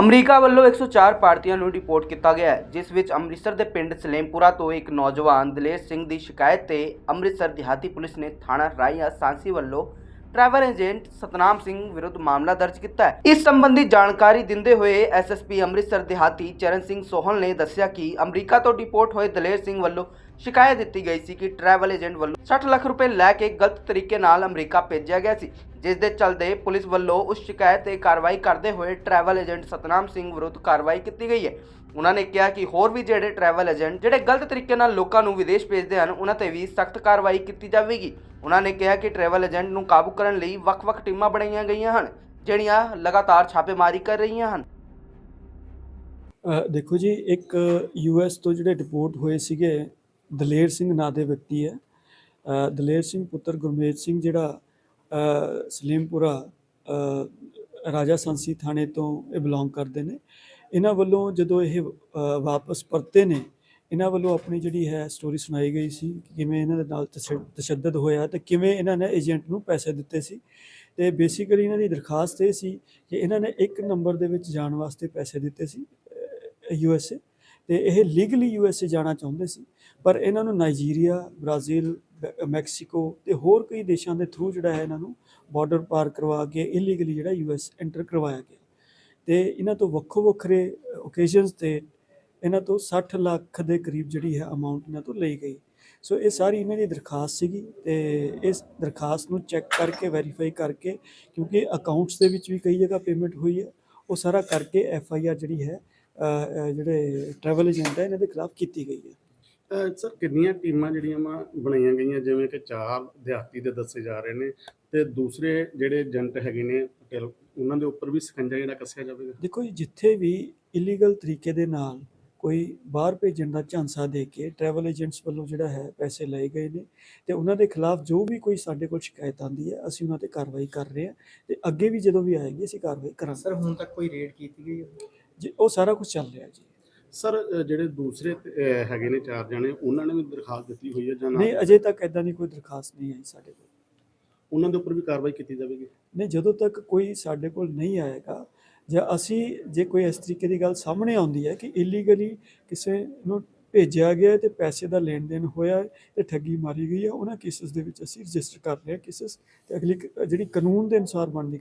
America ਵੱਲੋਂ 104 ਭਾਰਤੀਆਂ ਨੂੰ ਰਿਪੋਰਟ ਕੀਤਾ ਗਿਆ ਹੈ, ਜਿਸ ਵਿੱਚ ਅੰਮ੍ਰਿਤਸਰ ਦੇ ਪਿੰਡ ਸਲੇਮਪੁਰਾ ਤੋਂ ਇੱਕ ਨੌਜਵਾਨ ਦਲੇਰ ਸਿੰਘ ਦੀ ਸ਼ਿਕਾਇਤ ਤੇ ਅੰਮ੍ਰਿਤਸਰ ਦਿਹਾਤੀ ਪੁਲਿਸ ਨੇ ਥਾਣਾ ਰਾਈਆ ਸਾਂਸੀ ਵੱਲੋਂ ਟਰੈਵਲ ਏਜੰਟ ਸਤਨਾਮ ਸਿੰਘ ਵਿਰੁੱਧ ਮਾਮਲਾ ਦਰਜ ਕੀਤਾ ਹੈ। ਇਸ ਸੰਬੰਧੀ ਜਾਣਕਾਰੀ ਦਿੰਦੇ ਹੋਏ ਐਸਐਸਪੀ ਅੰਮ੍ਰਿਤਸਰ ਦਿਹਾਤੀ ਚਰਨ ਸਿੰਘ ਸੋਹਲ ਨੇ ਦੱਸਿਆ ਕਿ ਅਮਰੀਕਾ ਤੋਂ ਡਿਪੋਰਟ ਹੋਏ ਦਲੇਰ ਸਿੰਘ ਵੱਲੋਂ ਸ਼ਿਕਾਇਤ ਦਿੱਤੀ ਗਈ ਸੀ ਕਿ ਟਰੈਵਲ ਏਜੰਟ ਵੱਲੋਂ 60 ਲੱਖ ਰੁਪਏ ਲੈ ਕੇ ਗਲਤ ਤਰੀਕੇ ਨਾਲ ਅਮਰੀਕਾ ਭੇਜਿਆ ਗਿਆ ਸੀ। ਜਿਸ ਦੇ ਚਲਦੇ ਪੁਲਿਸ ਵੱਲੋਂ ਉਸ ਸ਼ਿਕਾਇਤ ਤੇ ਕਾਰਵਾਈ ਕਰਦੇ ਹੋਏ ਟਰੈਵਲ ਏਜੰਟ ਸਤਨਾਮ ਸਿੰਘ ਵਿਰੁੱਧ ਕਾਰਵਾਈ ਕੀਤੀ ਗਈ ਹੈ। ਉਹਨਾਂ ਨੇ ਕਿਹਾ ਕਿ ਹੋਰ ਵੀ ਜਿਹੜੇ ਟਰੈਵਲ ਏਜੰਟ ਜਿਹੜੇ ਗਲਤ ਤਰੀਕੇ ਨਾਲ ਲੋਕਾਂ ਨੂੰ ਵਿਦੇਸ਼ ਭੇਜਦੇ ਹਨ, ਉਹਨਾਂ ਤੇ ਵੀ ਸਖਤ ਕਾਰਵਾਈ ਕੀਤੀ ਜਾਵੇਗੀ। ਉਹਨਾਂ ਨੇ ਕਿਹਾ ਕਿ ਟਰੈਵਲ ਏਜੰਟ ਨੂੰ ਕਾਬੂ ਕਰਨ ਲਈ ਵੱਖ-ਵੱਖ ਟੀਮਾਂ ਬਣਾਈਆਂ ਗਈਆਂ ਹਨ, ਜਿਹੜੀਆਂ ਲਗਾਤਾਰ ਛਾਪੇਮਾਰੀ ਕਰ ਰਹੀਆਂ ਹਨ। ਦੇਖੋ ਜੀ, ਇੱਕ ਯੂਐਸ ਤੋਂ ਜਿਹੜੇ ਰਿਪੋਰਟ ਹੋਏ ਸੀਗੇ ਦਲੇਰ ਸਿੰਘ ਨਾਂ ਦੇ ਵਿਅਕਤੀ ਹੈ। ਦਲੇਰ ਸਿੰਘ ਪੁੱਤਰ ਗੁਰਮੇਜ ਸਿੰਘ ਜਿਹੜਾ ਸਲੀਮਪੁਰਾ ਰਾਜਾ ਸੰਸੀ ਥਾਣੇ ਤੋਂ ਇਹ ਬਿਲੋਂਗ ਕਰਦੇ ਨੇ। ਇਹਨਾਂ ਵੱਲੋਂ ਜਦੋਂ ਇਹ ਵਾਪਸ ਪਰਤੇ ਨੇ, ਇਹਨਾਂ ਵੱਲੋਂ ਆਪਣੀ ਜਿਹੜੀ ਹੈ ਸਟੋਰੀ ਸੁਣਾਈ ਗਈ ਸੀ ਕਿ ਕਿਵੇਂ ਇਹਨਾਂ ਦੇ ਨਾਲ ਤਸ਼- ਤਸ਼ੱਦਦ ਹੋਇਆ ਤੇ ਕਿਵੇਂ ਇਹਨਾਂ ਨੇ ਏਜੰਟ ਨੂੰ ਪੈਸੇ ਦਿੱਤੇ ਸੀ। ਤੇ ਬੇਸਿਕਲੀ ਇਹਨਾਂ ਦੀ ਦਰਖਾਸਤ ਇਹ ਸੀ ਕਿ ਇਹਨਾਂ ਨੇ ਇੱਕ ਨੰਬਰ ਦੇ ਵਿੱਚ ਜਾਣ ਵਾਸਤੇ ਪੈਸੇ ਦਿੱਤੇ ਸੀ ਯੂ ਐਸ ਏ ਤੇ ਇਹ ਲੀਗਲੀ ਯੂ ਐਸ ਏ ਜਾਣਾ ਚਾਹੁੰਦੇ ਸੀ, ਪਰ ਇਹਨਾਂ ਨੂੰ ਨਾਈਜੀਰੀਆ ਬ੍ਰਾਜ਼ੀਲ ਮੈਕਸੀਕੋ ਤੇ ਹੋਰ ਕਈ ਦੇਸ਼ਾਂ ਦੇ ਥਰੂ ਜਿਹੜਾ ਹੈ ਇਹਨਾਂ ਨੂੰ ਬਾਰਡਰ ਪਾਰ ਕਰਵਾ ਕੇ ਇਲੀਗਲੀ ਜਿਹੜਾ ਯੂ ਐਸ ਐਂਟਰ ਕਰਵਾਇਆ ਗਿਆ। ਤੇ ਇਹਨਾਂ ਤੋਂ ਵੱਖੋ ਵੱਖਰੇ ਓਕੇਜ਼ਨਸ ਤੇ ਇਹਨਾਂ ਤੋਂ 60 ਲੱਖ ਦੇ ਕਰੀਬ ਜਿਹੜੀ ਹੈ ਅਮਾਉਂਟ ਇਹਨਾਂ ਤੋਂ ਲਈ ਗਈ। ਸੋ ਇਹ ਸਾਰੀ ਇਹਨਾਂ ਦੀ ਦਰਖਾਸਤ ਸੀਗੀ ਤੇ ਇਸ ਦਰਖਾਸਤ ਨੂੰ ਚੈੱਕ ਕਰਕੇ ਵੈਰੀਫਾਈ ਕਰਕੇ, ਕਿਉਂਕਿ ਅਕਾਊਂਟਸ ਦੇ ਵਿੱਚ ਵੀ ਕਈ ਜਗ੍ਹਾ ਪੇਮੈਂਟ ਹੋਈ ਹੈ, ਉਹ ਸਾਰਾ ਕਰਕੇ ਐਫ ਆਈ ਆਰ ਜਿਹੜੀ ਹੈ ਜਿਹੜੇ ਟਰੈਵਲ ਏਜੰਟ ਹੈ, ਇਹਨਾਂ ਦੇ ਖਿਲਾਫ ਕੀਤੀ ਗਈ ਹੈ। ਸਰ ਕਿੰਨੀਆਂ ਟੀਮਾਂ ਜਿਹੜੀਆਂ ਵਾ ਬਣਾਈਆਂ ਗਈਆਂ? ਜਿਵੇਂ ਕਿ ਚਾਰ ਦਿਹਾਤੀ ਦੇ ਦੱਸੇ ਜਾ ਰਹੇ ਨੇ ਤੇ ਦੂਸਰੇ ਜਿਹੜੇ ਏਜੰਟ ਹੈਗੇ ਨੇ ਪਟੇਲ ਉਹਨਾਂ ਦੇ ਉੱਪਰ ਵੀ ਸਕੰਜਾ ਜਿਹੜਾ ਕੱਸਿਆ ਜਾਵੇਗਾ? ਦੇਖੋ ਜੀ ਜਿੱਥੇ ਵੀ ਇਲੀਗਲ ਤਰੀਕੇ ਦੇ ਨਾਲ ਕੋਈ ਬਾਹਰ ਭੇਜਣ ਦਾ ਝਾਂਸਾ ਦੇ ਕੇ ਟਰੈਵਲ ਏਜੰਟਸ ਵੱਲੋਂ ਜਿਹੜਾ ਹੈ ਪੈਸੇ ਲਏ ਗਏ ਨੇ ਤੇ ਉਹਨਾਂ ਦੇ ਖਿਲਾਫ ਜੋ ਵੀ ਕੋਈ ਸਾਡੇ ਕੋਲ ਸ਼ਿਕਾਇਤ ਆਂਦੀ ਹੈ ਅਸੀਂ ਉਹਨਾਂ ਤੇ ਕਾਰਵਾਈ ਕਰ ਰਹੇ ਹਾਂ ਤੇ ਅੱਗੇ ਵੀ ਜਦੋਂ ਵੀ ਆਏਗੀ ਅਸੀਂ ਕਾਰਵਾਈ ਕਰਾਂਗੇ। ਸਰ ਹੁਣ ਤੱਕ ਕੋਈ ਰੇਡ ਕੀਤੀ ਗਈ ਹੈ? ਜੀ ਉਹ ਸਾਰਾ ਕੁਝ ਚੱਲ ਰਿਹਾ ਜੀ। ਸਰ ਜਿਹੜੇ ਦੂਸਰੇ ਹੈਗੇ ਨੇ ਚਾਰ ਜਣੇ ਉਹਨਾਂ ਨੇ ਵੀ ਦਰਖਾਸਤ ਦਿੱਤੀ ਹੋਈ ਹੈ ਜਾਂ ਨਹੀਂ ਅਜੇ ਤੱਕ ਐਦਾਂ ਦੀ ਕੋਈ ਦਰਖਾਸਤ ਨਹੀਂ ਆਈ ਸਾਡੇ ਕੋਲ। ਉਹਨਾਂ ਦੇ ਉੱਪਰ ਵੀ ਕਾਰਵਾਈ ਕੀਤੀ ਜਾਵੇਗੀ? ਨਹੀਂ ਜਦੋਂ ਤੱਕ ਕੋਈ ਸਾਡੇ ਕੋਲ ਨਹੀਂ ਆਏਗਾ ਜਾਂ ਅਸੀਂ ਜੇ ਕੋਈ ਇਸ ਤਰੀਕੇ ਦੀ ਗੱਲ ਸਾਹਮਣੇ ਆਉਂਦੀ ਹੈ ਕਿ ਇਲੀਗਲੀ ਕਿਸੇ ਨੂੰ ਭੇਜਿਆ ਗਿਆ ਤੇ ਪੈਸੇ ਦਾ ਲੈਣ ਦੇਣ ਹੋਇਆ ਤੇ ਠੱਗੀ ਮਾਰੀ ਗਈ ਹੈ ਉਹਨਾਂ ਕੇਸਸ ਦੇ ਵਿੱਚ ਅਸੀਂ ਰਜਿਸਟਰ ਕਰ ਰਹੇ ਹਾਂ ਕੇਸਸ ਤੇ ਅਗਲੀ ਜਿਹੜੀ ਕਾਨੂੰਨ ਦੇ ਅਨੁਸਾਰ ਬਣਦੀ